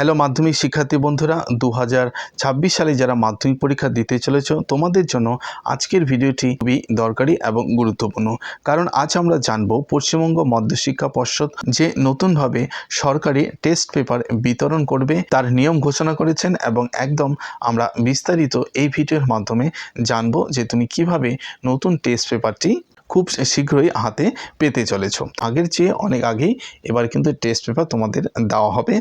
Hello মাধ্যমিক শিক্ষার্থী বন্ধুরা দু হাজার ছাব্বিশ সালে যারা মাধ্যমিক পরীক্ষা দিতে চলেছ, তোমাদের জন্য আজকের ভিডিওটি খুবই দরকারি এবং গুরুত্বপূর্ণ। কারণ আজ আমরা জানব পশ্চিমবঙ্গ মধ্যশিক্ষা পর্ষদ যে নতুনভাবে সরকারি টেস্ট পেপার বিতরণ করবে, তার নিয়ম ঘোষণা করেছেন এবং একদম আমরা বিস্তারিত এই ভিডিওর মাধ্যমে জানব যে তুমি কীভাবে নতুন টেস্ট পেপারটি খুব শীঘ্রই হাতে পেতে চলেছ। আগের চেয়ে অনেক আগেই এবার কিন্তু টেস্ট পেপার তোমাদের দেওয়া হবে।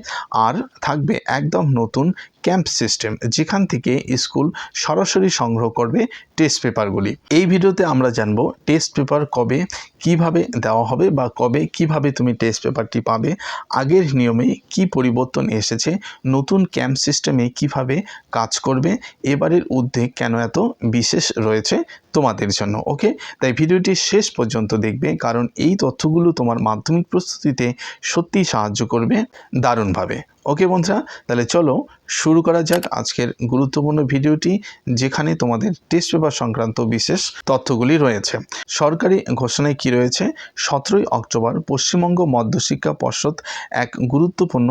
আর থাকবে একদম নতুন ক্যাম্প সিস্টেম যেখান থেকে স্কুল সরাসরি সংগ্রহ করবে টেস্ট পেপারগুলি এই ভিডিওতে আমরা জানব টেস্ট পেপার কবে কীভাবে দেওয়া হবে বা কবে কীভাবে তুমি টেস্ট পেপারটি পাবে, আগের নিয়মে কি পরিবর্তন এসেছে, নতুন ক্যাম্প সিস্টেমে কীভাবে কাজ করবে, এবারের উদ্যোগ কেন এত বিশেষ রয়েছে তোমাদের জন্য। ওকে? তাই ভিডিওটি শেষ পর্যন্ত দেখবে কারণ এই তথ্যগুলো তোমার মাধ্যমিক প্রস্তুতিতে সত্যিই সাহায্য করবে দারুণভাবে। ওকে বন্ধুরা, তাহলে চলো শুরু করা যাক আজকের গুরুত্বপূর্ণ ভিডিওটি, যেখানে তোমাদের টেস্ট পেপার সংক্রান্ত বিশেষ তথ্যগুলি রয়েছে। সরকারি ঘোষণায় কি রয়েছে? সতেরোই অক্টোবর পশ্চিমবঙ্গ মধ্যশিক্ষা পর্ষদ এক গুরুত্বপূর্ণ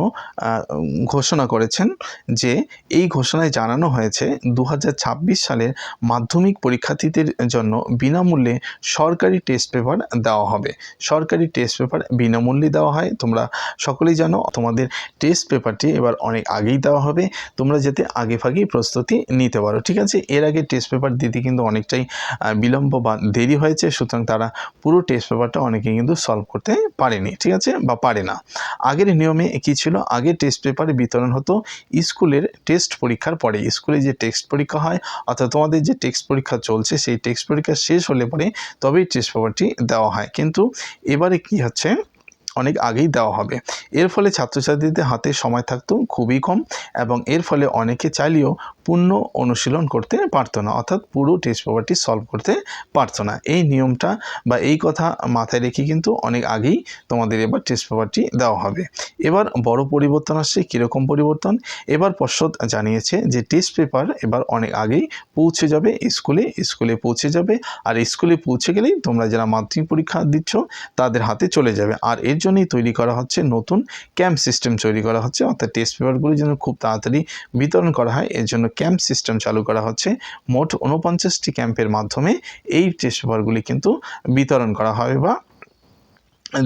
ঘোষণা করেছেন যে এই ঘোষণায় জানানো হয়েছে দু হাজার ছাব্বিশ সালের মাধ্যমিক পরীক্ষার্থীদের জন্য বিনামূল্যে সরকারি টেস্ট পেপার দেওয়া হবে। সরকারি টেস্ট পেপার বিনামূল্যে দেওয়া হয়, তোমরা সকলেই জানো, তোমাদের টেস্ট পেপারটি এবার অনেক আগেই দেওয়া হবে। তোমরা যাতে আগে ভাগেই প্রস্তুতি নিতে পারো, ঠিক আছে? এর আগে টেস্ট পেপার দিতে কিন্তু অনেকটাই বিলম্ব বা দেরি হয়েছে, সুতরাং তারা পুরো টেস্ট পেপারটা অনেকে কিন্তু সলভ করতে পারেনি, ঠিক আছে? বা পারে না। আগের নিয়মে কি ছিল? আগে টেস্ট পেপার বিতরণ হতো স্কুলের টেস্ট পরীক্ষার পরে। স্কুলে যে টেক্সট পরীক্ষা হয়, অর্থাৎ তোমাদের যে টেক্সট পরীক্ষা চলছে, সেই টেক্সট পরীক্ষা শেষ হলে পরে তবেই টেস্ট পেপারটি দেওয়া হয়। কিন্তু এবারে কি হচ্ছে? অনেক আগেই দেওয়া হবে। এর ফলে ছাত্রছাত্রীদের হাতে সময় থাকতো খুবই কম এবং এর ফলে অনেকে চাইলেও পূর্ণ অনুশীলন করতে পারতো না, অর্থাৎ পুরো টেস্ট পেপারটি সলভ করতে পারতো না। এই নিয়মটা বা এই কথা মাথায় রেখে কিন্তু অনেক আগেই তোমাদের এবার টেস্ট পেপারটি দেওয়া হবে। এবার বড় পরিবর্তন আসছে, কীরকম পরিবর্তন? এবার পর্ষদ জানিয়েছে যে টেস্ট পেপার এবার অনেক আগেই পৌঁছে যাবে, স্কুলে স্কুলে পৌঁছে যাবে। আর স্কুলে পৌঁছে গেলেই তোমরা যারা মাধ্যমিক পরীক্ষা দিচ্ছ তাদের হাতে চলে যাবে। আর এর জন্যই তৈরি করা হচ্ছে, নতুন ক্যাম্প সিস্টেম তৈরি করা হচ্ছে। অর্থাৎ টেস্ট পেপারগুলি যেন খুব তাড়াতাড়ি বিতরণ করা হয়, এর জন্য ক্যাম্প সিস্টেম চালু করা হচ্ছে। মোট উনপঞ্চাশটি ক্যাম্পের মাধ্যমে এই টেস্ট পেপারগুলি কিন্তু বিতরণ করা হবে বা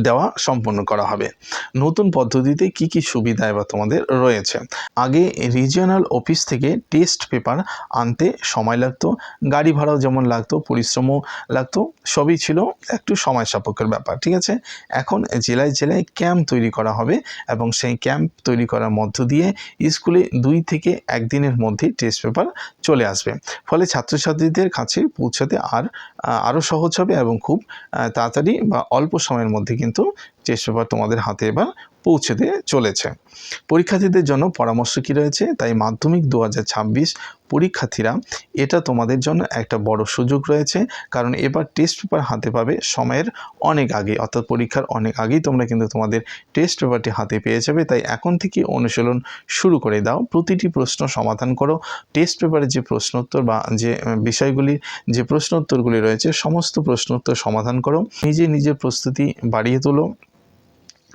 দেওয়া সম্পন্ন করা হবে। নতুন পদ্ধতিতে কি কি সুবিধা এবার তোমাদের রয়েছে? আগে রিজিওনাল অফিস থেকে টেস্ট পেপার আনতে সময় লাগতো, গাড়ি ভাড়াও যেমন লাগতো, পরিশ্রমও লাগতো, সবই ছিল একটু সময় সাপেক্ষের ব্যাপার, ঠিক আছে? এখন জেলায় জেলায় ক্যাম্প তৈরি করা হবে এবং সেই ক্যাম্প তৈরি করার মধ্য দিয়ে স্কুলে দুই থেকে একদিনের মধ্যে টেস্ট পেপার চলে আসবে। ফলে ছাত্রছাত্রীদের কাছে পৌঁছাতে আর আরও সহজ হবে এবং খুব তাড়াতাড়ি বা অল্প সময়ের মধ্যে কিন্তু পেপার তোমাদের হাতে এবার পৌঁছতে চলেছে। পরীক্ষার্থীদের জন্য পরামর্শ কী রয়েছে? তাই মাধ্যমিক দু হাজার ছাব্বিশ পরীক্ষার্থীরা, এটা তোমাদের জন্য একটা বড় সুযোগ রয়েছে, কারণ এবার টেস্ট পেপার হাতে পাবে সময়ের অনেক আগে, অর্থাৎ পরীক্ষার অনেক আগেই তোমরা কিন্তু তোমাদের টেস্ট পেপারটি হাতে পেয়ে যাবে। তাই এখন থেকে অনুশীলন শুরু করে দাও। প্রতিটি প্রশ্ন সমাধান করো। টেস্ট পেপারের যে প্রশ্নোত্তর বা যে বিষয়গুলির যে প্রশ্নোত্তরগুলি রয়েছে, সমস্ত প্রশ্নোত্তর সমাধান করো। নিজে নিজের প্রস্তুতি বাড়িয়ে তোলো।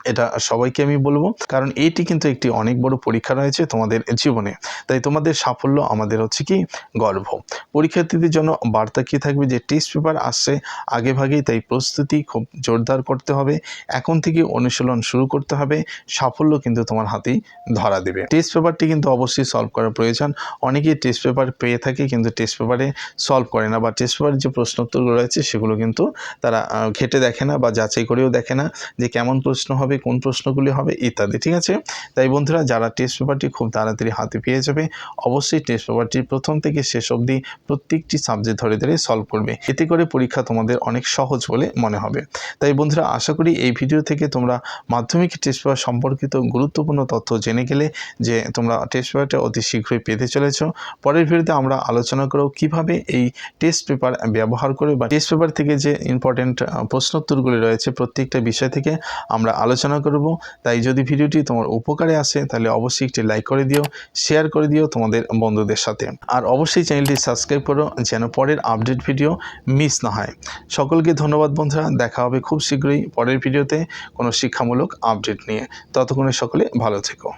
এটা সবাইকে আমি বলব। কারণ এইটি কিন্তু একটি অনেক বড় পরীক্ষা রয়েছে তোমাদের জীবনে। তাই তোমাদের সাফল্য আমাদের হচ্ছে কি? গর্ব। পরীক্ষার্থীদের জন্য বার্তা কী থাকবে যে টেস্ট পেপার আসছে আগে ভাগেই, তাই প্রস্তুতি খুব জোরদার করতে হবে। এখন থেকে অনুশীলন শুরু করতে হবে। সাফল্য কিন্তু তোমার হাতেই ধরা দেবে। টেস্ট পেপারটি কিন্তু অবশ্যই সলভ করা প্রয়োজন। অনেকেই টেস্ট পেপার পেয়ে থাকে কিন্তু টেস্ট পেপারে সলভ করে না বা টেস্ট পেপারের যে প্রশ্নোত্তরগুলো রয়েছে সেগুলো কিন্তু তারা ঘেটে দেখে না বা যাচাই করেও দেখে না যে কেমন প্রশ্ন হবে কোন প্রশ্নগুলি হবে ইত্যাদি, ঠিক আছে? তাই বন্ধুরা, যারা টেস্ট পেপারটি খুব তাড়াতাড়ি হাতে পেয়ে যাবে, অবশ্যই টেস্ট পেপারটি প্রথম থেকে শেষ অবধি প্রত্যেকটি সাবজেক্ট ধরে ধরে সলভ করবে। এতে করে পরীক্ষা তোমাদের অনেক সহজ বলে মনে হবে। তাই বন্ধুরা, আশা করি এই ভিডিও থেকে তোমরা মাধ্যমিক টেস্ট পেপার সম্পর্কিত গুরুত্বপূর্ণ তথ্য জেনে গেলে যে তোমরা টেস্ট পেপারটা অতি শীঘ্রই পেতে চলেছ। পরের ভিডিওতে আমরা আলোচনা করব কীভাবে এই টেস্ট পেপার ব্যবহার করে বা টেস্ট পেপার থেকে যে ইম্পর্টেন্ট প্রশ্নোত্তরগুলি রয়েছে প্রত্যেকটা বিষয় থেকে আমরা আলোচনা করব। তাই যদি ভিডিওটি তোমার উপকারে আসে, তাহলে অবশ্যই একটি লাইক করে দিও, শেয়ার করে দিও তোমাদের বন্ধুদের সাথে। আর অবশ্যই চ্যানেলটি সাবস্ক্রাইব করো, যেন পরের আপডেট ভিডিও মিস না হয়। সকলকে ধন্যবাদ বন্ধুরা, দেখা হবে খুব শীঘ্রই পরের ভিডিওতে কোনো শিক্ষামূলক আপডেট নিয়ে। ততক্ষণে সকলে ভালো থেকো।